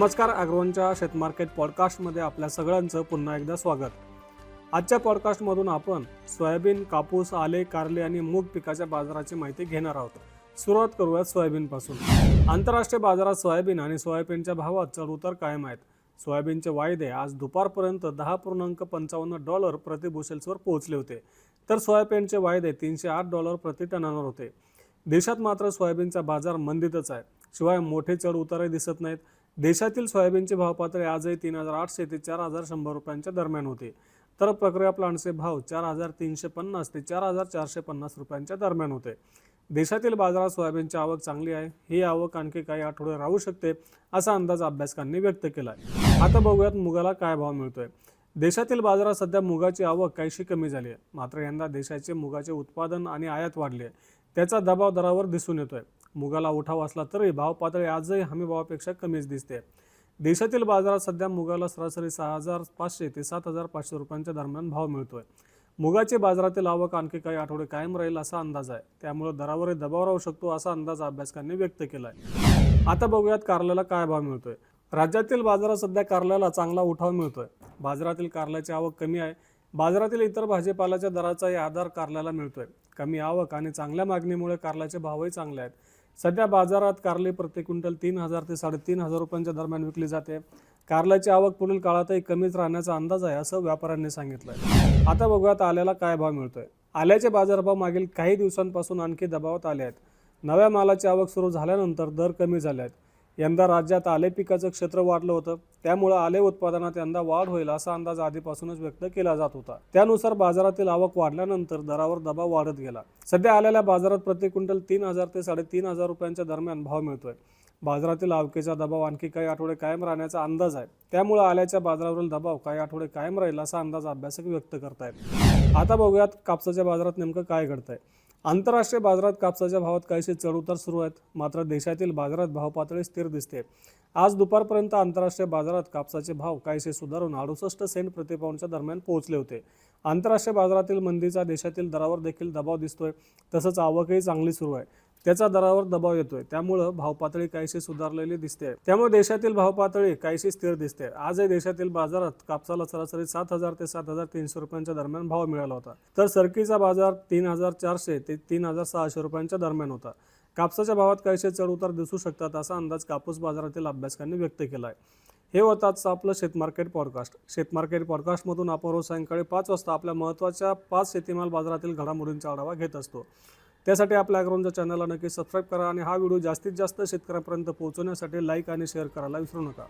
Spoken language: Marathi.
नमस्कार अॅग्रोनच्या शेतमार्केट पॉडकास्टमध्ये आपल्या सगळ्यांचं पुन्हा एकदा स्वागत. आजच्या पॉडकास्टमधून आपण सोयाबीन कापूस आले कारले आणि मूग पिकाच्या बाजाराची माहिती घेणार आहोत. सुरुवात करूयात सोयाबीनपासून. आंतरराष्ट्रीय बाजारात सोयाबीन आणि सोयाबीनच्या भावात चढउतार कायम आहेत. सोयाबीनचे वायदे आज दुपारपर्यंत दहा पूर्णांक पंचावन्न डॉलर प्रतिबुशेल्सवर पोहोचले होते. तर सोयाबीनचे वायदे तीनशे आठ डॉलर प्रति टनावर होते. देशात मात्र सोयाबीनचा बाजार मंदीतच आहे. शिवाय मोठे चढ उतारही दिसत नाहीत. देशातील सोयाबीनचे भाव पातळी आजही तीन हजार आठशे ते चार हजार शंभर रुपयांच्या दरम्यान होते. तर प्रक्रिया प्लांटचे भाव चार हजार तीनशे पन्नास ते चार हजार चारशे पन्नास रुपयांच्या दरम्यान होते. देशातील बाजारात सोयाबीनची आवक चांगली आहे. ही आवक आणखी काही आठवडे राहू शकते असा अंदाज अभ्यासकांनी व्यक्त केला आहे आता बघूयात मुगाला काय भाव मिळतोय. देशातील बाजारात सध्या मुगाची आवक काहीशी कमी झाली आहे. मात्र यंदा देशाचे मुगाचे उत्पादन आणि आयात वाढली आहे. त्याचा दबाव दरावर दिसून येतोय. मुगाला उठाव असला तरी भाव पातळी आजही हमी भावापेक्षा कमीच दिसते. देशातील बाजारात सध्या मुगाला सरासरी सहा हजार पाचशे ते सात हजार पाचशे रुपयांच्या दरम्यान भाव मिळतोय. मुगाची बाजारातील आवक आणखी काही आठवडे कायम राहील असा अंदाज आहे. त्यामुळे दरावरही दबाव राहू शकतो असा अंदाज अभ्यासकांनी व्यक्त केला आहे आता बघूयात कारल्याला काय भाव मिळतोय. राज्यातील बाजारात सध्या कारल्याला चांगला उठाव मिळतोय. बाजारातील कारल्याची आवक कमी आहे. बाजारातील इतर भाजीपाल्याच्या दराचाही आधार कारल्याला मिळतोय. कमी आवक आणि चांगल्या मागणीमुळे कारल्याचे भावही चांगले आहेत. सध्या बाजारात कारले प्रति क्विंटल तीन हजार ते साडेतीन हजार रुपयांच्या दरम्यान विकली जाते. कारल्याची आवक पुढील काळातही कमीच राहण्याचा अंदाज आहे असं व्यापाऱ्यांनी सांगितलंय. आता बघूयात आल्याला काय भाव मिळतोय. आल्याचे बाजारभाव मागील काही दिवसांपासून आणखी दबावात आले आहेत. नव्या मालाची आवक सुरू झाल्यानंतर दर कमी झाले आहेत. यंदा राज्यात आले पिकाचं क्षेत्र वाढलं होतं. त्यामुळं आले उत्पादनात यंदा वाढ होईल असा अंदाज आधीपासूनच व्यक्त केला जात होता. त्यानुसार बाजारातील आवक वाढल्यानंतर दरावर दबाव वाढत गेला. सध्या आलेल्या बाजारात प्रति क्विंटल तीन हजार ते साडेतीन हजार रुपयांच्या दरम्यान भाव मिळतोय. बाजारातील आवकेचा दबाव आणखी काही आठवडे कायम राहण्याचा अंदाज आहे. त्यामुळे आल्याच्या बाजारावरील दबाव काही आठवडे कायम राहील असा अंदाज अभ्यासक व्यक्त करतायत. आता बघूयात कापसाच्या बाजारात नेमकं काय घडतंय. आंतरराष्ट्रीय बाजारात कापसाच्या भावात काहीसे चढउतार सुरू आहेत. मात्र देशातील बाजारात भाव पातळी स्थिर दिसते. आज दुपारपर्यंत आंतरराष्ट्रीय बाजारात कापसाचे भाव काहीसे सुधारून अडुसष्ट सेंट प्रतिपाऊंडच्या दरम्यान पोहोचले होते. आंतरराष्ट्रीय बाजारातील मंदीचा देशातील दरावर देखील दबाव दिसतोय. तसंच आवकही चांगली सुरू आहे. त्याचा दरावर दबाव येतोय. त्यामुळं भाव पातळी काहीशी सुधारलेली दिसते. त्यामुळे देशातील भाव पातळी काहीशी स्थिर दिसते. आजही देशातील बाजारात कापसाला सरासरी सात हजार ते सात हजार तीनशे रुपयांच्या दरम्यान भाव मिळाला होता. तर सरकीचा बाजार तीन हजार चारशे ते तीन हजार सहाशे रुपयांच्या दरम्यान होता. कापसाच्या भावात काहीसे चढउतार दिसू शकतात असा अंदाज कापूस बाजारातील अभ्यासकांनी व्यक्त केला आहे हे होतं आजचं आपलं शेतमार्केट पॉडकास्ट. शेतमार्केट पॉडकास्टमधून आपण रोज सायंकाळी पाच वाजता आपल्या महत्त्वाच्या पाच शेतीमाल बाजारातील घडामोडींचा आढावा घेत असतो. त्यासाठी आपल्या अग्रोनच्या चॅनलला नक्की सबस्क्राईब करा आणि हा व्हिडिओ जास्तीत जास्त शेतकऱ्यांपर्यंत पोहोचवण्यासाठी लाईक आणि शेअर करायला विसरू नका.